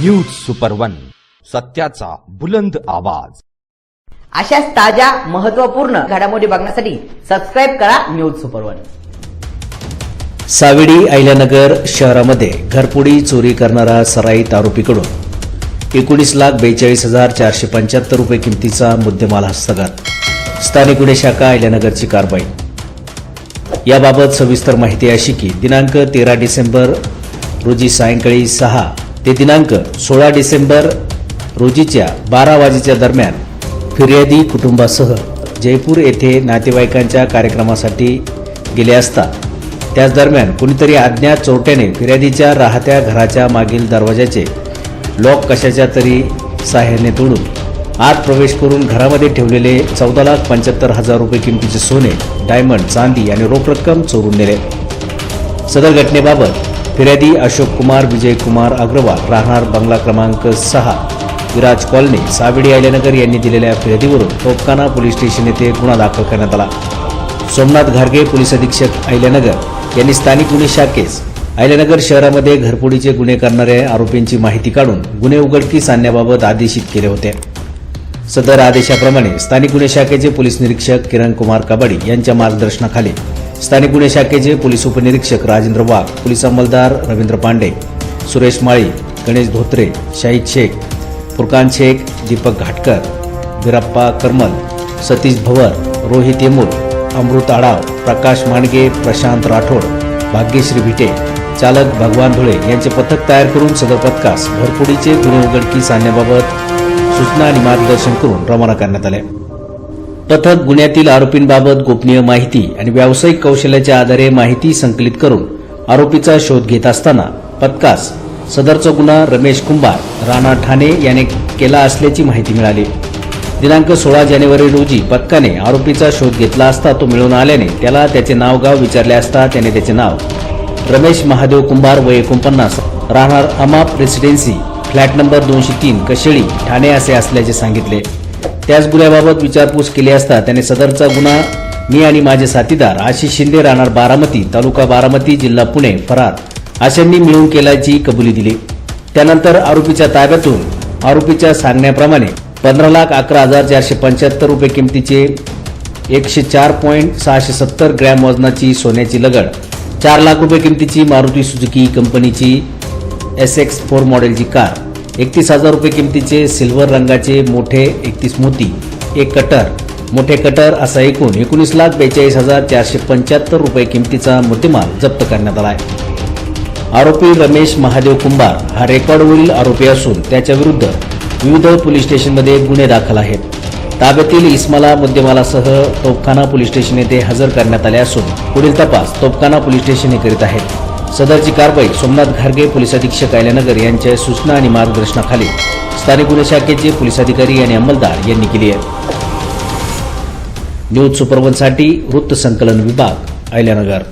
News super one सत्याचा बुलंद आवाज. अशाच ताज्या महत्त्वपूर्ण घडामोडी बघण्यासाठी सबस्क्राईब करा news super one Savedi Ahilyanagar शहरामध्ये घरपुडी चोरी करणारा सराईत आरोपीकडून एकोणीस लाख बेचाळीस हजार चारशे पंच्याहत्तर रुपये किमतीचा मुद्देमाल हस्तगत. स्थानिक गुन्हे शाखा अहिल्यानगरची कारवाई. याबाबत सविस्तर माहिती अशी की दिनांक तेरा डिसेंबर रोजी सायंकाळी सहा ते दिनांक सोळा डिसेंबर रोजीच्या बारा वाजेच्या दरम्यान फिर्यादी कुटुंबासह जयपूर येथे नातेवाईकांच्या कार्यक्रमासाठी गेले असता त्याच दरम्यान कुणीतरी अज्ञात चोरट्याने फिर्यादीच्या राहत्या घराच्या मागील दरवाजाचे लॉक कशाच्या तरी साह्याने तोडून आत प्रवेश करून घरामध्ये ठेवलेले चौदा लाख पंच्याहत्तर हजार रुपये किमतीचे सोने डायमंड चांदी आणि रोख रक्कम चोरून नेले. सदर घटनेबाबत फिर्यादी अशोक कुमार विजय कुमार अग्रवाल राहणार बंगला क्रमांक सहा. विराज कॉलनी सावेडी अहिल्यानगर यांनी दिलेल्या फिर्यादीवरून तोपखाना पोलीस स्टेशन येथे गुन्हा दाखल करण्यात आला. सोमनाथ घारगे पोलीस अधीक्षक अहिल्यानगर यांनी स्थानिक गुन्हे शाखेस अहिल्यानगर शहरामध्ये घरफोडीचे गुन्हे करणाऱ्या आरोपींची माहिती काढून गुन्हे उघडकीस आणण्याबाबत आदेशित केले होते. सदर आदेशाप्रमाणे स्थानिक गुन्हे शाखेचे पोलीस निरीक्षक किरण कुमार कबाडी यांच्या मार्गदर्शनाखाली स्थानिक गुन्हे शाखेचे पोलीस उपनिरीक्षक राजेंद्र वाघ पोलीस अंमलदार रवींद्र पांडे सुरेश माळी गणेश धोत्रे शाहीद शेख फुरकान शेख दीपक घाटकर बिराप्पा करमल सतीश भवर रोहित येमूर अमृत आडाव प्रकाश मांडगे प्रशांत राठोड भाग्यश्री भिटे चालक भगवान धुळे यांचे पथक तयार करून सदर पथकास घरफोडीचे गुन्हे उघडकीस आणण्याबाबत सूचना आणि मार्गदर्शन करून रवाना करण्यात आले. पथक गुन्ह्यातील आरोपींबाबत गोपनीय माहिती आणि व्यावसायिक कौशल्याच्या आधारे माहिती संकलित करून आरोपीचा शोध घेत असताना पथकास सदरचा गुन्हा रमेश कुंभार राणा ठाणे याने केला असल्याची माहिती मिळाली. दिनांक सोळा जानेवारी रोजी पथकाने आरोपीचा शोध घेतला असता तो मिळून आल्याने त्याला त्याचे नाव गाव विचारले असता त्याने त्याचे नाव रमेश महादेव कुंभार वय एकोणपन्नास राहणार अमाप रेसिडेन्सी फ्लॅट नंबर दोनशे तीन कशेळी ठाणे असे असल्याचे सांगितले. त्याच गुन्ह्याबाबत विचारपूस केली असता त्याने सदरचा गुन्हा मी आणि माझे साथीदार आशिष शिंदे राहणार बारामती तालुका बारामती जिल्हा पुणे फरार अशांनी मिळून केल्याची कबुली दिली. त्यानंतर आरोपीच्या ताब्यातून आरोपीच्या सांगण्याप्रमाणे पंधरा लाख अकरा हजार चारशे पंच्याहत्तर रुपये किमतीचे एकशे चार पॉईंट सहाशे सत्तर ग्रॅम वजनाची सोन्याची लगड चार लाख रुपये किमतीची मारुती सुझुकी कंपनीची एस एक्स फोर मॉडेलची कार एकतीस हजार रुपये किमतीचे सिल्वर रंगाचे मोठे एकतीस मोती एक कटर. मोठे कटर असा एकूण एकोणीस लाख बेचाळीस हजार चारशे पंच्याहत्तर रुपये किमतीचा मुद्देमाल जप्त करण्यात आला आहे. आरोपी रमेश महादेव कुंभार हा रेकॉर्डवरील आरोपी असून त्याच्या विरुद्ध विविध पोलीस स्टेशनमध्ये गुन्हे दाखल आहेत. ताब्यातील इस्माला मुद्देमालासह तोपखाना पोलीस स्टेशन येथे हजर करण्यात आले असून पुढील तपास तोपखाना पोलीस स्टेशन हे करीत आहेत. सदरची कारवाई सोमनाथ घारगे पोलीस अधीक्षक आयल्यानगर यांच्या सूचना आणि मार्गदर्शनाखाली. स्थानिक गुन्हे शाखेचे पोलीस अधिकारी आणि अंमलदार यांनी केली आहे. न्यूज सुपरवनसाठी वृत्त संकलन विभाग अहिल्यानगर